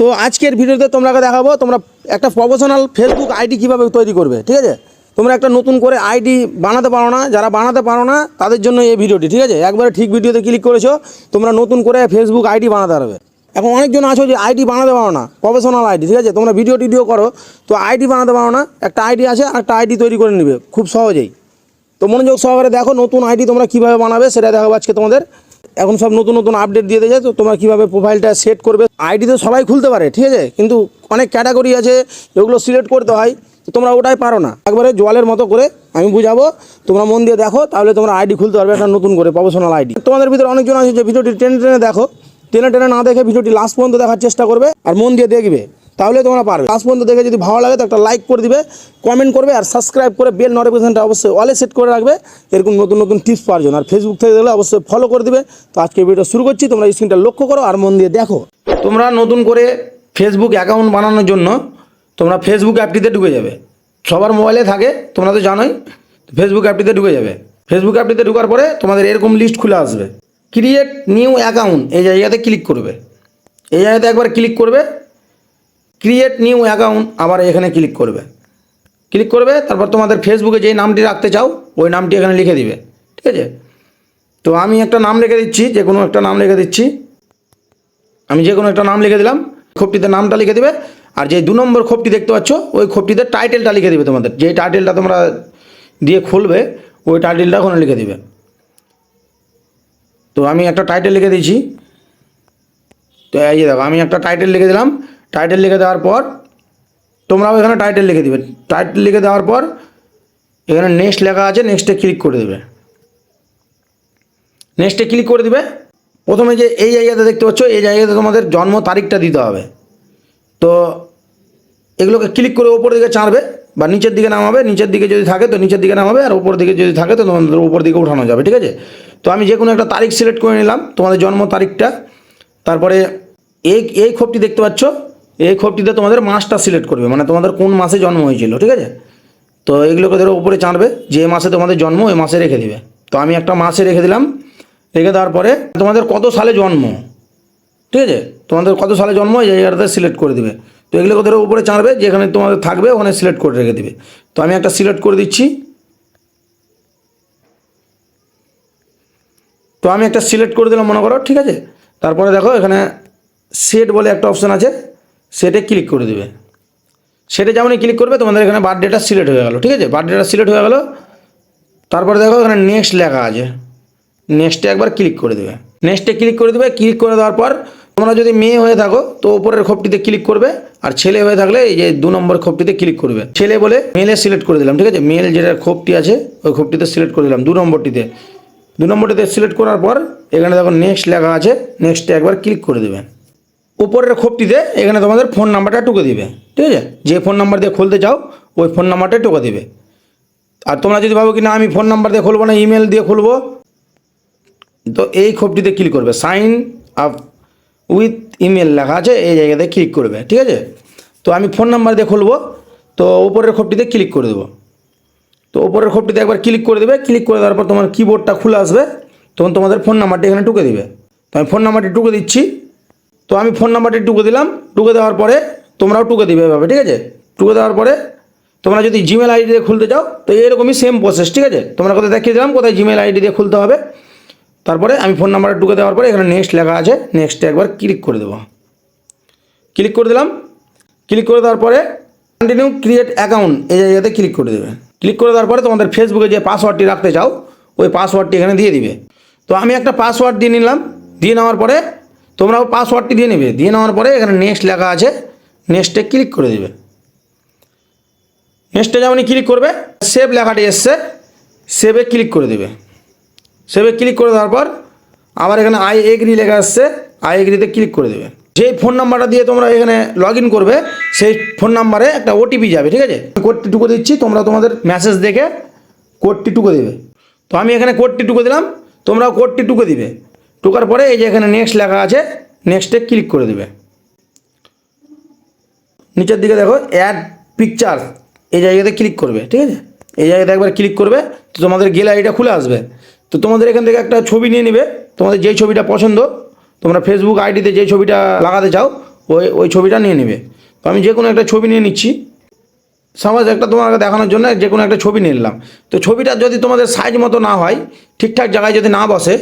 তো আজকের ভিডিওতে তোমরাকে দেখাবো, তোমরা একটা প্রফেশনাল ফেসবুক আইডি কীভাবে তৈরি করবে, ঠিক আছে? তোমরা একটা নতুন করে আইডি বানাতে পারো না, যারা বানাতে পারো না, তাদের জন্য এই ভিডিওটি, ঠিক আছে? একবারে ঠিক ভিডিওতে ক্লিক করেছ, তোমরা নতুন করে ফেসবুক আইডি বানাতে পারবে। এখন অনেকজন আছো যে আইডি বানাতে পারো না প্রফেশনাল আইডি ঠিক আছে? তোমরা ভিডিও টিডিও করো, তো আইডি বানাতে পারো না, একটা আইডি আছে, আর একটা আইডি তৈরি করে নেবে, খুব সহজেই। তো মনোযোগ সহকারে দেখো নতুন আইডি তোমরা কীভাবে বানাবে, সেটা দেখাবো আজকে তোমাদের। এখন সব নতুন নতুন আপডেট দিয়ে দেয় তো তোমার কীভাবে প্রোফাইলটা সেট করবে? আইডি তো সবাই খুলতে পারে, ঠিক আছে? কিন্তু অনেক ক্যাটাগরি আছে যেগুলো সিলেক্ট করতে হয়, তোমরা ওটাই পারো না। একবারে জলের মতো করে আমি বুঝাবো, তোমরা মন দিয়ে দেখো, তাহলে তোমরা আইডি খুলতে পারবে একটা নতুন করে প্রফেশনাল আইডি তোমাদের ভিতরে অনেকজন আছে যে ভিডিওটি টেনে টেনে দেখো, টেনে টেনে না দেখে ভিডিওটি লাস্ট পর্যন্ত দেখার চেষ্টা করবে, আর মন দিয়ে দেখবে। তাহলে তোমরা পারবে। আজ পর্যন্ত দেখে যদি ভালো লাগে তো একটা লাইক করে দিবে কমেন্ট করবে আর সাবস্ক্রাইব করে বেল নোটিফিকেশনটা অবশ্যই অলে সেট করে রাখবে। এরকম নতুন নতুন টিপস পাওয়ার জন্য। আর ফেসবুক থেকে দেখলে অবশ্যই ফলো করে দিবে। তো আজকে ভিডিও শুরু করছি, তোমরা স্ক্রিনটা লক্ষ্য করো আর মন দিয়ে দেখো। তোমরা নতুন করে ফেসবুক অ্যাকাউন্ট বানানোর জন্য তোমরা ফেসবুক অ্যাপটিতে ঢুকে যাবে। সবার মোবাইলে থাকে, তোমরা তো জানোই ফেসবুক অ্যাপটিতে ঢুকে যাবে। ফেসবুক অ্যাপটিতে ঢোকার পরে তোমাদের এরকম লিস্ট খুলে আসবে। ক্রিয়েট নিউ অ্যাকাউন্ট এই জায়গাতে ক্লিক করবে। এই জায়গাতে একবার ক্লিক করবে ক্রিয়েট নিউ অ্যাকাউন্ট আবার এখানে ক্লিক করবে। ক্লিক করবে, তারপর তোমাদের ফেসবুকে যেই নামটি রাখতে চাও, ওই নামটি এখানে লিখে দিবে। ঠিক আছে? তো আমি একটা নাম লিখে দিচ্ছি, যে কোনো একটা নাম লিখে দিচ্ছি। আমি যে কোনো একটা নাম লিখে দিলাম, খোপটিতে নামটা লিখে দিবে, আর যে দু নম্বর খোপটি দেখতে পাচ্ছ, ওই খোপটিতে টাইটেলটা লিখে দিবে তোমাদের। যে টাইটেলটা তোমরা দিয়ে খুলবে, ওই টাইটেলটা ওখানে লিখে দিবে। তো আমি একটা টাইটেল লিখে দিয়েছি। তো এই যে দেখো, আমি একটা টাইটেল লিখে দিলাম টাইটেল লিখে দেওয়ার পর, তোমরাও এখানে টাইটেল লিখে দেবে। টাইটেল লিখে দেওয়ার পর, এখানে নেক্সট লেখা আছে নেক্সটে ক্লিক করে দেবে। নেক্সটে ক্লিক করে দিবে। প্রথমে যে এই জায়গাতে দেখতে পাচ্ছ, এই জায়গাতে তোমাদের জন্ম তারিখটা দিতে হবে। তো এগুলোকে ক্লিক করে ওপর দিকে চাঁড়বে বা নিচের দিকে নামাবে। নিচের দিকে যদি থাকে তো নিচের দিকে নামাবে, আর ওপর দিকে যদি থাকে তো তোমাদের উপর দিকে উঠানো যাবে, ঠিক আছে? তো আমি যে কোনো একটা তারিখ সিলেক্ট করে নিলাম, তোমাদের জন্ম তারিখটা। তারপরে এই এই খোপটি দেখতে পাচ্ছ এই খোপটিতে তোমাদের মাসটা সিলেক্ট করবে মানে তোমাদের কোন মাসে জন্ম হয়েছিল, ঠিক আছে? তো এগুলোকে ধরো উপরে চাঁড়বে যে মাসে তোমাদের জন্ম, ওই মাসে রেখে দিবে। তো আমি একটা মাসে রেখে দিলাম, রেখে দেওয়ার পরে তোমাদের কত সালে জন্ম, ঠিক আছে? তোমাদের কত সালে জন্ম, এই জায়গাটাতে সিলেক্ট করে দিবে। তো এগুলোকে ধরো উপরে চাঁড়বে যেখানে তোমাদের থাকবে, ওখানে সিলেক্ট করে রেখে দিবে। তো আমি একটা সিলেক্ট করে দিচ্ছি। তো আমি একটা সিলেক্ট করে দিলাম, মনে করো, ঠিক আছে? তারপরে দেখো, এখানে সেট বলে একটা অপশান আছে। সেটে ক্লিক করে দিবে। সেটে যেমনই ক্লিক করবে, তোমাদের এখানে বার্থডেটা সিলেক্ট হয়ে গেল, ঠিক আছে? বার্থডেটা সিলেক্ট হয়ে গেলো, তারপরে দেখো এখানে নেক্সট লেখা আছে। নেক্সটে একবার ক্লিক করে দেবে। নেক্সটে ক্লিক করে দেবে ক্লিক করে দেওয়ার পর তোমরা যদি মেয়ে হয়ে থাকো, তো উপরের খোপটিতে ক্লিক করবে, আর ছেলে হয়ে থাকলে এই যে দু নম্বর খোপটিতে ক্লিক করবে। ছেলে বলে মেলে সিলেক্ট করে দিলাম, ঠিক আছে? মেল যেটা খোপটি আছে, ওই খোপটিতে সিলেক্ট করে দিলাম, দু নম্বরটিতে। দু নম্বরটিতে সিলেক্ট করার পর এখানে দেখো নেক্সট লেখা আছে নেক্সটে একবার ক্লিক করে দেবে। উপরের খোপটিতে এখানে তোমাদের ফোন নাম্বারটা টুকে দিবে, ঠিক আছে? যে ফোন নাম্বার দিয়ে খুলতে চাও, ওই ফোন নাম্বারটা টুকে দিবে। আর তোমরা যদি ভাবো কি না, আমি ফোন নাম্বার দিয়ে খুলবো না ইমেল দিয়ে খুলবো, তো এই খোপটিতে ক্লিক করবে। সাইন আপ উইথ ইমেল লেখা আছে, এই জায়গাতে ক্লিক করবে, ঠিক আছে? তো আমি ফোন নাম্বার দিয়ে খুলবো, তো উপরের খোপটিতে ক্লিক করে দেবো। তো উপরের খোপটিতে একবার ক্লিক করে দেবে ক্লিক করে দেওয়ার পর তোমার কিবোর্ডটা খুলে আসবে, তখন তোমাদের ফোন নাম্বারটি এখানে টুকে দিবে। তো আমি ফোন নাম্বারটি টুকে দিচ্ছি। তো আমি ফোন নাম্বারটি টুকে দিলাম, টুকে দেওয়ার পরে তোমরাও টুকে দিবে এভাবে, ঠিক আছে? টুকে দেওয়ার পরে তোমরা যদি জিমেল আইডি দিয়ে খুলতে চাও, তো এরকমই সেম প্রসেস ঠিক আছে? তোমরা কোথায় দেখিয়ে দিলাম, কোথায় জিমেল আইডি দিয়ে খুলতে হবে। তারপরে আমি ফোন নাম্বারটা ঢুকে দেওয়ার পরে এখানে নেক্সট লেখা আছে নেক্সটে একবার ক্লিক করে দেবো। ক্লিক করে দিলাম। ক্লিক করে দেওয়ার পরে কন্টিনিউ ক্রিয়েট অ্যাকাউন্ট এই জায়গাতে ক্লিক করে দেবে। ক্লিক করে দেওয়ার পরে তোমাদের ফেসবুকে যে পাসওয়ার্ডটি রাখতে চাও, ওই পাসওয়ার্ডটি এখানে দিয়ে দিবে। তো আমি একটা পাসওয়ার্ড দিয়ে নিলাম, দিয়ে নেওয়ার পরে তোমরাও পাসওয়ার্ডটি দিয়ে নেবে। দিয়ে নেওয়ার পরে এখানে নেক্সট লেখা আছে নেক্সটে ক্লিক করে দেবে। নেক্সটে যেমনই ক্লিক করবে সেভ লেখাটি এসছে সেভে ক্লিক করে দেবে। সেভে ক্লিক করে দেওয়ার পর আবার এখানে আই এগ্রি লেখা আসছে আই এগ্রিতে ক্লিক করে দেবে। যেই ফোন নাম্বারটা দিয়ে তোমরা এখানে লগ করবে, সেই ফোন নাম্বারে একটা ওটিপি যাবে, ঠিক আছে? কোডটি টুকু দিচ্ছি, তোমরা তোমাদের মেসেজ দেখে কোডটি টুকে দেবে। তো আমি এখানে কোডটি টুকে দিলাম, তোমরাও কোডটি টুকে দিবে। টুকার পরে এই যে এখানে নেক্সট লেখা আছে নেক্সটে ক্লিক করে দেবে। নিচের দিকে দেখো অ্যাড পিকচার এই জায়গাতে ক্লিক করবে, ঠিক আছে? এই জায়গাতে একবার ক্লিক করবে, তো তোমাদের গ্যালারিটা খুলে আসবে। তো তোমাদের এখান থেকে একটা ছবি নিয়ে নেবে, তোমাদের যেই ছবিটা পছন্দ, তোমরা ফেসবুক আইডিতে যে ছবিটা লাগাতে চাও, ওই ওই ছবিটা নিয়ে নেবে। তো আমি যে কোনো একটা ছবি নিয়ে নিচ্ছি। সাপোজ একটা তোমাকে দেখানোর জন্য যে কোনো একটা ছবি নিলাম। তো ছবিটা যদি তোমাদের সাইজ মতো না হয়, ঠিকঠাক জায়গায় যদি না বসে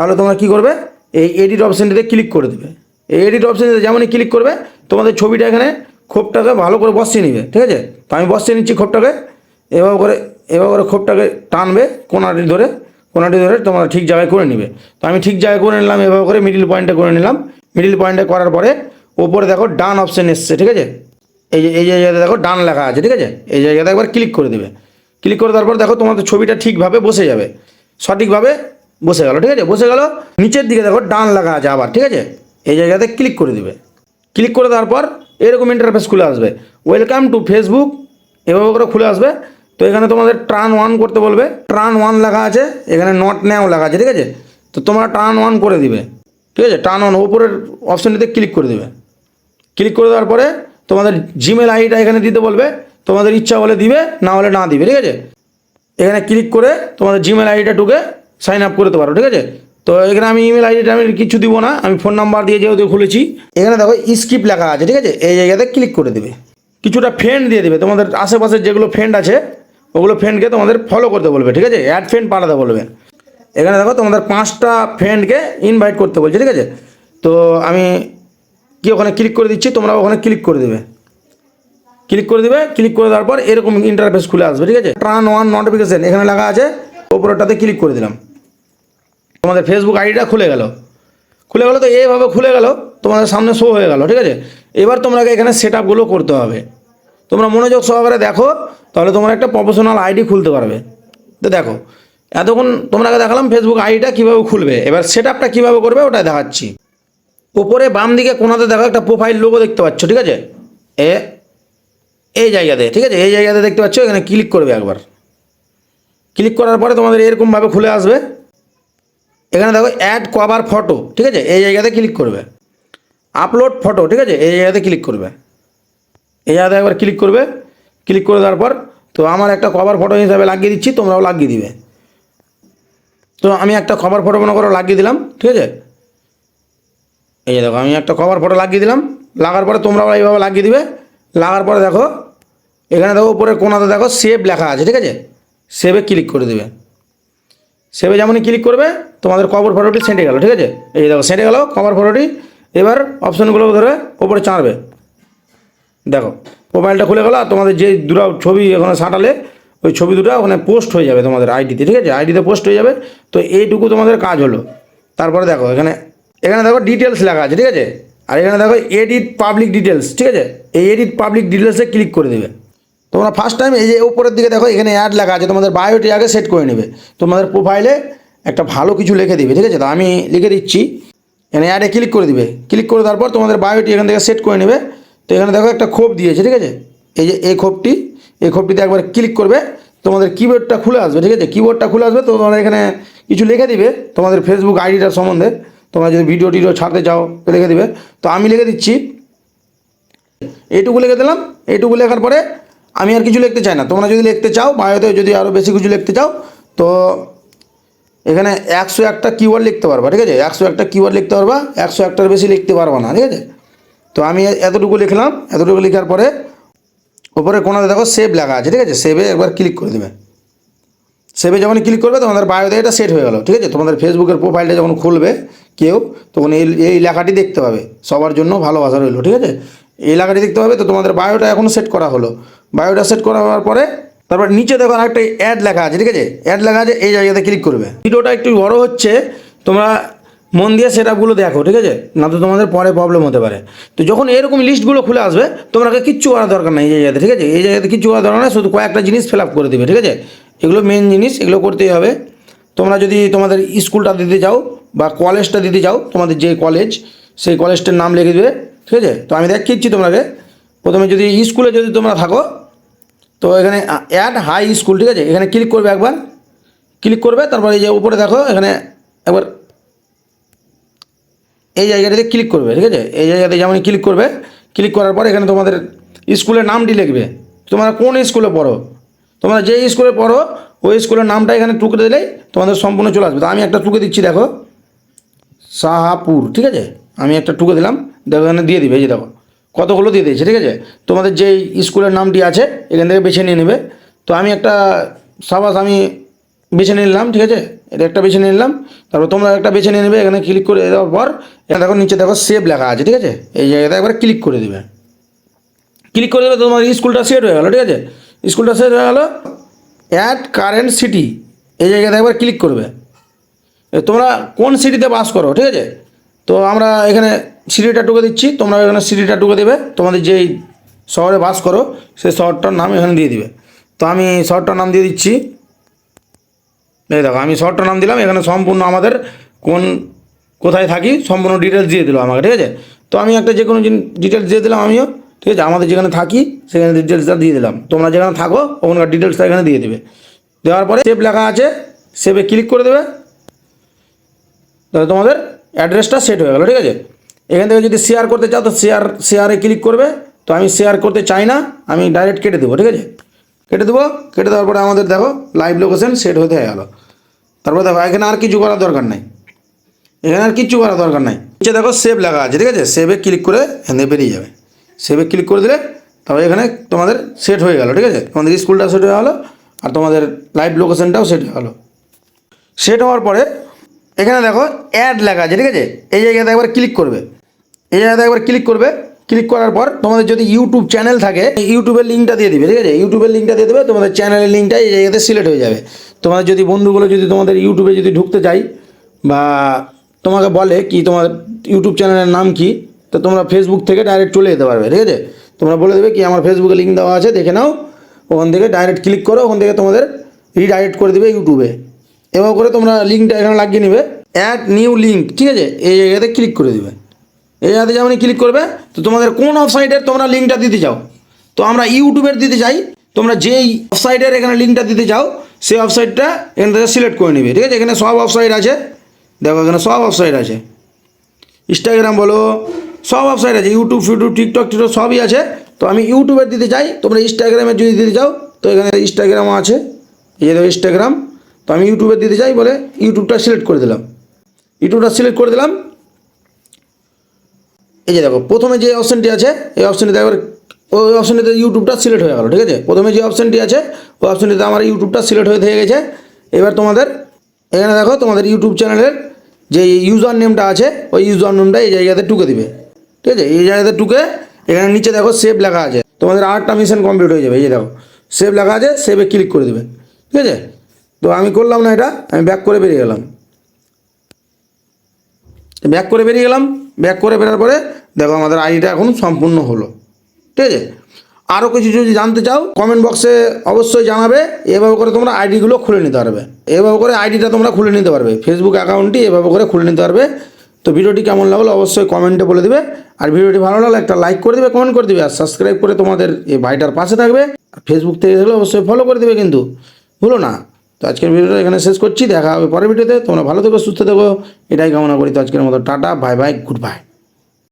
তাহলে তোমরা কী করবে? এই এডিট অপশানটিতে ক্লিক করে দেবে। এই এডিট অপশানটিতে যেমনই ক্লিক করবে, তোমাদের ছবিটা এখানে খোপটাকে ভালো করে বসিয়ে নিবে, ঠিক আছে? তো আমি বসিয়ে নিচ্ছি খোপটাকে, এভাবে করে এভাবে করে খোপটাকে টানবে কোনাটি ধরে কোনাটি ধরে তোমরা ঠিক জায়গায় করে নিবে। তো আমি ঠিক জায়গায় করে নিলাম, এভাবে করে মিডিল পয়েন্টে করে নিলাম। মিডিল পয়েন্টে করার পরে ওপরে দেখো ডান অপশান এসছে, ঠিক আছে? এই যে, এই জায়গাতে দেখো ডান লেখা আছে, ঠিক আছে? এই জায়গাতে একবার ক্লিক করে দেবে। ক্লিক করে দেওয়ার পর দেখো তোমাদের ছবিটা ঠিকভাবে বসে যাবে। সঠিকভাবে বসে গেল, ঠিক আছে? বসে গেল, নিচের দিকে দেখো, ডান লাগা আছে আবার, ঠিক আছে? এই জায়গাতে ক্লিক করে দিবে। ক্লিক করে দেওয়ার পর এরকম ইন্টারফেস খুলে আসবে। ওয়েলকাম টু ফেসবুক এভাবে করে খুলে আসবে। তো এখানে তোমাদের ট্রান ওয়ান করতে বলবে। ট্রান ওয়ান লেখা আছে, এখানে নট ন্যাও লেখা আছে, ঠিক আছে? তো তোমরা ট্রান ওয়ান করে দিবে। ঠিক আছে? ট্রান ওয়ান ওপরের অপশানটিতে ক্লিক করে দেবে। ক্লিক করে দেওয়ার পরে তোমাদের জিমেল আইডিটা এখানে দিতে বলবে। তোমাদের ইচ্ছা হলে দিবে, না হলে না দিবে, ঠিক আছে? এখানে ক্লিক করে তোমাদের জিমেল আইডিটা ঢুকে সাইন আপ করতে পারো, ঠিক আছে? তো এখানে আমি ইমেল আইডিটা আমি কিছু দিব না, আমি ফোন নাম্বার দিয়ে যেহেতু খুলেছি, এখানে দেখো স্কিপ লেখা আছে, ঠিক আছে? এই জায়গাতে ক্লিক করে দেবে। কিছুটা ফ্রেন্ড দিয়ে দেবে, তোমাদের আশেপাশে যেগুলো ফ্রেন্ড আছে, ওগুলো ফ্রেন্ডকে তোমাদের ফলো করতে বলবে, ঠিক আছে? অ্যাড ফ্রেন্ড পাঠাতে বলবে। এখানে দেখো তোমাদের পাঁচটা ফ্রেন্ডকে ইনভাইট করতে বলছে, ঠিক আছে? তো আমি কি ওখানে ক্লিক করে দিচ্ছি তোমরা ওখানে ক্লিক করে দেবে। ক্লিক করে দেবে ক্লিক করে দেওয়ার পর এরকম ইন্টারফেস খুলে আসবে, ঠিক আছে? ট্রান ওয়ান নোটিফিকেশান এখানে লেখা আছে ওপরটাতে ক্লিক করে দিলাম। তোমাদের ফেসবুক আইডিটা খুলে গেল। খুলে গেল তো এইভাবে খুলে গেল, তোমাদের সামনে শো হয়ে গেল, ঠিক আছে? এবার তোমাকে এখানে সেট আপগুলো করতে হবে। তোমরা মনোযোগ সহকারে দেখো, তাহলে তোমরা একটা প্রফেশনাল আইডি খুলতে পারবে। তো দেখো, এতক্ষণ তোমাকে দেখালাম ফেসবুক আইডিটা কীভাবে খুলবে, এবার সেট আপটা কীভাবে করবে ওটা দেখাচ্ছি। উপরে বাম দিকে কোনাতে দেখো একটা প্রোফাইল লোগো দেখতে পাচ্ছ, ঠিক আছে? এ, এই জায়গাতে, ঠিক আছে? এই জায়গাতে দেখতে পাচ্ছ, এখানে ক্লিক করবে একবার। ক্লিক করার পরে তোমাদের এরকমভাবে খুলে আসবে। এখানে দেখো অ্যাড কভার ফটো ঠিক আছে? এই জায়গাতে ক্লিক করবে। আপলোড ফটো ঠিক আছে? এই জায়গাতে ক্লিক করবে। এই জায়গাতে একবার ক্লিক করবে। ক্লিক করে দেওয়ার পর, তো আমার একটা কভার ফটো হিসাবে লাগিয়ে দিচ্ছি, তোমরাও লাগিয়ে দিবে। তো আমি একটা কভার ফটো মনে করো লাগিয়ে দিলাম, ঠিক আছে? এই দেখো, আমি একটা কভার ফটো লাগিয়ে দিলাম। লাগার পরে তোমরাও এইভাবে লাগিয়ে দিবে। লাগার পরে দেখো, এখানে দেখো উপরে কোনাতে দেখো সেভ লেখা আছে, ঠিক আছে? সেভে ক্লিক করে দেবে। সেভে যেমনই ক্লিক করবে, তোমাদের কভার ফটোটি সেঁটে গেল, ঠিক আছে? এই দেখো সেঁটে গেল কভার ফটোটি এবার অপশনগুলো ধরে ওপরে চাঁড়বে। দেখো মোবাইলটা খুলে গেল তোমাদের যে দুটো ছবি ওখানে সাঁটালে, ওই ছবি দুটো ওখানে পোস্ট হয়ে যাবে তোমাদের আইডিতে ঠিক আছে? আইডিতে পোস্ট হয়ে যাবে। তো এইটুকু তোমাদের কাজ হলো। তারপরে দেখো, এখানে এখানে দেখো ডিটেলস লেখা আছে, ঠিক আছে? আর এখানে দেখো এডিট পাবলিক ডিটেলস ঠিক আছে? এই এডিট পাবলিক ডিটেলসে ক্লিক করে দেবে। তোমরা ফার্স্ট টাইম এই যে উপরের দিকে দেখো, এখানে অ্যাড লেখা আছে, তোমাদের বায়োটি আগে সেট করে নেবে। তোমাদের প্রোফাইলে একটা ভালো কিছু লিখে দিবে, ঠিক আছে? তো আমি লিখে দিচ্ছি। এখানে অ্যাডে ক্লিক করে দিবে। ক্লিক করে দেওয়ার পর তোমাদের বায়োটি এখান থেকে সেট করে নেবে। তো এখানে দেখো একটা খোপ দিয়েছে, ঠিক আছে? এই যে এই খোপটি, এই খোপটিতে একবার ক্লিক করবে। তোমাদের কিবোর্ডটা খুলে আসবে, ঠিক আছে? কিবোর্ডটা খুলে আসবে তো তোমরা এখানে কিছু লিখে দিবে। তোমাদের ফেসবুক আইডিটার সম্বন্ধে তোমরা যদি ভিডিও টিডিও ছাড়তে চাও, তো লিখে দিবে। তো আমি লিখে দিচ্ছি। এইটুকু লিখে দিলাম। এইটুকু লেখার পরে আমি আর কিছু লিখতে চাই না। তোমরা যদি লিখতে চাও, বায়োতে যদি আরও বেশি কিছু লিখতে চাও, তো এখানে একশো একটা কিওয়ার্ড লিখতে পারবা, ঠিক আছে? একশো একটা কিওয়ার্ড লিখতে পারবা, একশো একটার বেশি লিখতে পারবা না, ঠিক আছে? তো আমি এতটুকু লিখলাম, এতটুকু লেখার পরে ওপরে কোনাতে দেখো সেভ লেখা আছে, ঠিক আছে? সেভে একবার ক্লিক করে দেবে। সেভে যখন ক্লিক করবে, তোমাদের বায়োতে এটা সেট হয়ে গেল, ঠিক আছে? তোমাদের ফেসবুকের প্রোফাইলটা যখন খুলবে কেউ, তখন এই এই লেখাটি দেখতে পাবে। সবার জন্য ভালোবাসা রইল, ঠিক আছে? এই লেখাটি দেখতে পাবে, তো তোমাদের বায়োটা এখন সেট করা হলো। বায়োটা সেট করা হওয়ার পরে তারপর নিচে দেখো একটা অ্যাড লেখা আছে, ঠিক আছে? অ্যাড লেখা আছে, এই জায়গাতে ক্লিক করবে। ভিডিওটা একটু বড় হচ্ছে, তোমরা মন দিয়ে সেট আপগুলো দেখো, ঠিক আছে? না তো তোমাদের পরে প্রবলেম হতে পারে। তো যখন এরকম লিস্টগুলো খুলে আসবে, তোমাকে কিচ্ছু করার দরকার নেই এই জায়গাতে, ঠিক আছে? এই জায়গাতে কিচ্ছু করার দরকার নেই, শুধু কয়েকটা জিনিস ফিল আপ করে দেবে, ঠিক আছে? এগুলো মেন জিনিস, এগুলো করতেই হবে। তোমরা যদি তোমাদের স্কুলটা দিতে যাও বা কলেজটা দিতে যাও তোমাদের যে কলেজ সেই কলেজটার নাম লিখে দেবে, ঠিক আছে? তো আমি দেখিয়েছি তোমাকে। প্রথমে যদি স্কুলে যদি তোমরা থাকো তো এখানে অ্যাড হাই স্কুল ঠিক আছে? এখানে ক্লিক করবে একবার। ক্লিক করবে, তারপর এই যে উপরে দেখো, এখানে একবার এই জায়গাটাতে ক্লিক করবে, ঠিক আছে? এই জায়গাতে যেমন ক্লিক করবে ক্লিক করার পর এখানে তোমাদের স্কুলের নামটি লিখবে। তোমরা কোন স্কুলে পড়ো? তোমরা যে স্কুলে পড়ো, ওই স্কুলের নামটা এখানে টুকে দিলেই তোমাদের সম্পূর্ণ চলে আসবে। তো আমি একটা টুকে দিচ্ছি, দেখো। শাহাপুর, ঠিক আছে? আমি একটা টুকে দিলাম, দেখো এখানে দিয়ে দিবে, এই যে দেখো। কতগুলো দিয়ে দিয়েছে, ঠিক আছে? তোমাদের যে স্কুলের নামটি আছে, এখান থেকে বেছে নিয়ে নেবে। তো আমি একটা সাবাস আমি বেছে নিলাম, ঠিক আছে? এটা একটা বেছে নিলাম। তারপর তোমরা একটা বেছে নিয়ে নেবে, এখানে ক্লিক করে দেওয়ার পর, এখানে দেখো, নিচে দেখো সেভ লেখা আছে, ঠিক আছে? এই জায়গাতে একবার ক্লিক করে দেবে। ক্লিক করে দেবে তোমার স্কুলটা সেট হয়ে গেলো, ঠিক আছে? স্কুলটা সেট হয়ে গেলো অ্যাট কারেন্ট সিটি এই জায়গাতে একবার ক্লিক করবে। তোমরা কোন সিটিতে বাস করো, ঠিক আছে? তো আমরা এখানে সিটিটা টুকে দিচ্ছি, তোমরা এখানে সিটিটা টুকে দেবে। তোমাদের যেই শহরে বাস করো, সেই শহরটার নাম এখানে দিয়ে দিবে। তো আমি শহরটার নাম দিয়ে দিচ্ছি। এই দেখো, আমি শহরটার নাম দিলাম, এখানে সম্পূর্ণ আমাদের কোন, কোথায় থাকি, সম্পূর্ণ ডিটেলস দিয়ে দিল আমাকে, ঠিক আছে? তো আমি একটা যে কোনো ডিটেলস দিয়ে দিলাম আমিও, ঠিক আছে? আমাদের যেখানে থাকি, সেখানে ডিটেলসটা দিয়ে দিলাম। তোমরা যেখানে থাকো, ওখানকার ডিটেলসটা এখানে দিয়ে দেবে। দেওয়ার পরে সেভ লেখা আছে সেভে ক্লিক করে দেবে। তাহলে তোমাদের অ্যাড্রেসটা সেট হয়ে গেল, ঠিক আছে? এখান থেকে যদি শেয়ার করতে চাও তো শেয়ার শেয়ারে ক্লিক করবে। তো আমি শেয়ার করতে চাই না, আমি ডাইরেক্ট কেটে দেবো, ঠিক আছে? কেটে দেবো, কেটে দেওয়ার পরে আমাদের দেখো লাইভ লোকেশন সেট হতে হয়ে গেলো। তারপরে দেখো, এখানে আর কিছু করার দরকার নাই। এখানে আর কিচ্ছু করার দরকার নাই। নিচে দেখো সেভ লেখা আছে, ঠিক আছে? সেভে ক্লিক করে এখান বেরিয়ে যাবে। সেভে ক্লিক করে দিলে তবে এখানে তোমাদের সেট হয়ে গেল, ঠিক আছে? তোমাদের স্কুলটা সেট হয়ে গেলো, আর তোমাদের লাইভ লোকেশনটাও সেট হয়ে গেলো। সেট হওয়ার পরে এখানে দেখো অ্যাড লেখা আছে, ঠিক আছে? এই জায়গাতে একবার ক্লিক করবে। এই জায়গাতে একবার ক্লিক করবে। ক্লিক করার পর তোমাদের যদি ইউটিউব চ্যানেল থাকে ইউটিউবের লিঙ্কটা দিয়ে দিবে, ঠিক আছে? ইউটিউবের লিঙ্কটা দিয়ে দেবে, তোমাদের চ্যানেলের লিঙ্কটা এই জায়গাতে সিলেক্ট হয়ে যাবে। তোমাদের যদি বন্ধুগুলো যদি তোমাদের ইউটিউবে যদি ঢুকতে চাই, বা তোমাকে বলে কি তোমার ইউটিউব চ্যানেলের নাম কি, তো তোমরা ফেসবুক থেকে ডাইরেক্ট চলে যেতে পারবে, ঠিক আছে? তোমরা বলে দেবে কি, আমার ফেসবুকে লিঙ্ক দেওয়া আছে, দেখে নাও। ওখান থেকে ডাইরেক্ট ক্লিক করো, ওখান থেকে তোমাদের রিডাইরেক্ট করে দেবে ইউটিউবে এবার করে তোমরা লিঙ্কটা এখানে লাগিয়ে নেবে। অ্যাড নিউ লিঙ্ক ঠিক আছে? এই জায়গাতে ক্লিক করে দেবে। এই জায়গাতে যেমন ক্লিক করবে, তো তোমাদের কোন ওয়েবসাইটের তোমরা লিঙ্কটা দিতে চাও। তো আমরা ইউটিউবের দিতে চাই, তোমরা যেই ওয়েবসাইটের এখানে লিঙ্কটা দিতে চাও, সেই ওয়েবসাইটটা এখান থেকে সিলেক্ট করে নেবে, ঠিক আছে? এখানে সব ওয়েবসাইট আছে। দেখো, এখানে সব ওয়েবসাইট আছে। ইনস্টাগ্রাম বলো, সব ওয়েবসাইট আছে ইউটিউব ফিউটিউব টিকটক টিকটক সবই আছে। তো আমি ইউটিউবের দিতে চাই, তোমরা ইনস্টাগ্রামের যদি দিতে চাও, তো এখানে ইনস্টাগ্রামও আছে। এই যে ইনস্টাগ্রাম তো আমি ইউটিউবের দিতে চাই বলে ইউটিউবটা সিলেক্ট করে দিলাম। ইউটিউবটা সিলেক্ট করে দিলাম এই যে দেখো, প্রথমে যে অপশানটি আছে, এই অপশানটিতে একবার ওই অপশানটিতে ইউটিউবটা সিলেক্ট হয়ে গেল, ঠিক আছে? প্রথমে যে অপশানটি আছে, ওই অপশানটিতে আমার ইউটিউবটা সিলেক্ট হয়ে থেকে গেছে। এবার তোমাদের এখানে দেখো, তোমাদের ইউটিউব চ্যানেলের যে ইউজার নেমটা আছে, ওই ইউজার নেমটা এই জায়গাতে টুকে দিবে। ঠিক আছে? এই জায়গাতে টুকে এখানে নিচে দেখো সেভ লেখা আছে। তোমাদের আটটা মিশন কমপ্লিট হয়ে যাবে, এই যে দেখো। সেভ লেখা আছে সেভে ক্লিক করে দেবে। ঠিক আছে? তো আমি করলাম না এটা, আমি ব্যাক করে বেরিয়ে গেলাম। ব্যাক করে বেরিয়ে গেলাম ব্যাক করে বেরার পরে দেখো আমাদের আইডিটা এখন সম্পূর্ণ হলো, ঠিক আছে? আরও কিছু যদি জানতে চাও কমেন্ট বক্সে অবশ্যই জানাবে, এভাবে করে তোমরা আইডিগুলো খুলে নিতে পারবে। এভাবে করে আইডিটা তোমরা খুলে নিতে পারবে ফেসবুক অ্যাকাউন্টটি এভাবে করে খুলে নিতে পারবে। তো ভিডিওটি কেমন লাগল অবশ্যই কমেন্টে বলে দিবে, আর ভিডিওটি ভালো লাগলে একটা লাইক করে দিবে কমেন্ট করে দিবে, আর সাবস্ক্রাইব করে তোমাদের এই ভাইটার পাশে থাকবে। আর ফেসবুক থেকে দেখলে অবশ্যই ফলো করে দিবে কিন্তু, ভুলো না। তো আজকের ভিডিওটা এখানে শেষ করছি, দেখা হবে পরের ভিডিওতে। তোমরা ভালো থেকো, সুস্থ থেকো, এটাই কামনা করি। তো আজকের মতো tata bye bye good bye